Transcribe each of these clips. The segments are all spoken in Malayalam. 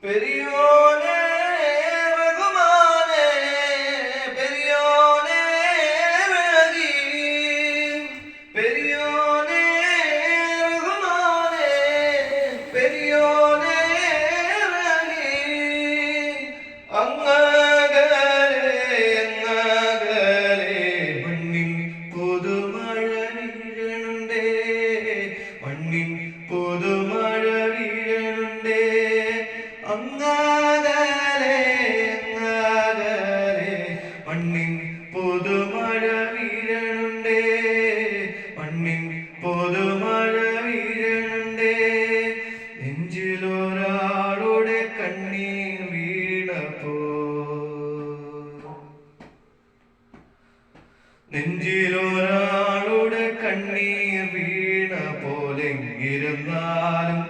Periodo. നെഞ്ചിലൊരാളുടെ കണ്ണീർ വീണ പോലെങ്കിരുന്നാലും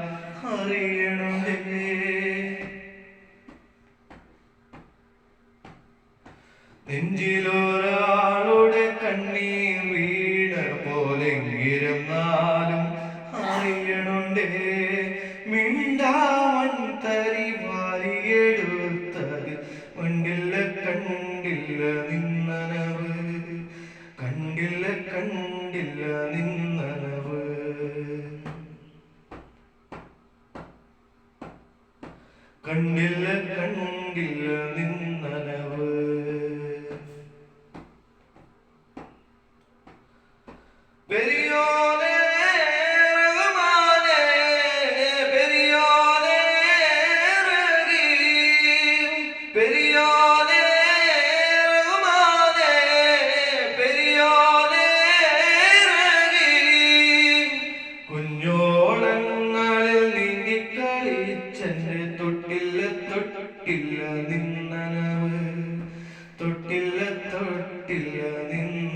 കണ്ടില്ല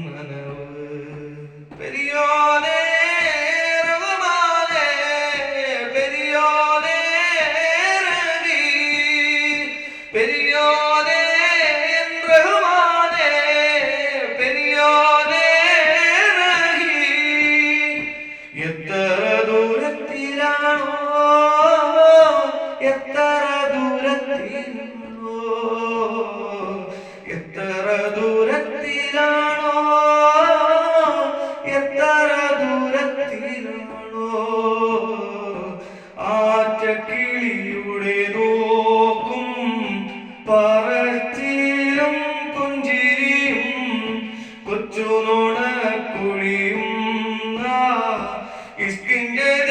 നിന്നനവ ദൂരത്തിലാണോ? ആറ്റക്കിളിയുടെ നോക്കും പറച്ചിലും പുഞ്ചിരിയും കൊച്ചുനോട കുളിയും ഇസ്കിന്റെ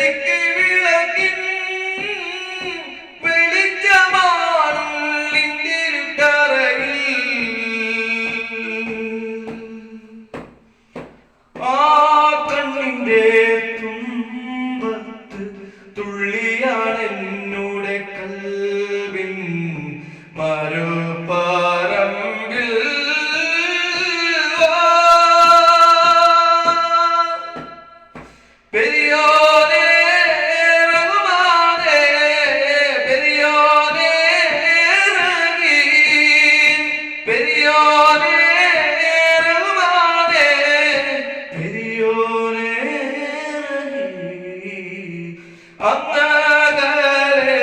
അങ്ങകലെ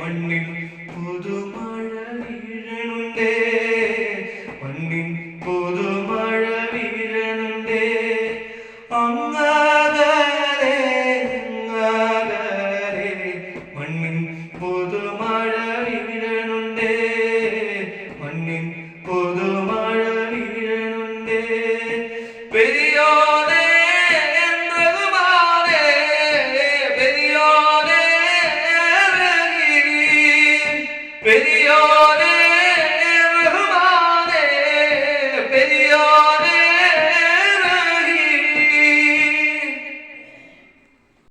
മണ്ണിൽ പുതുമഴ വീഴണുണ്ടേ. മണ്ണിൽ പുതുമഴ വീഴണുണ്ടേ. അങ്ങ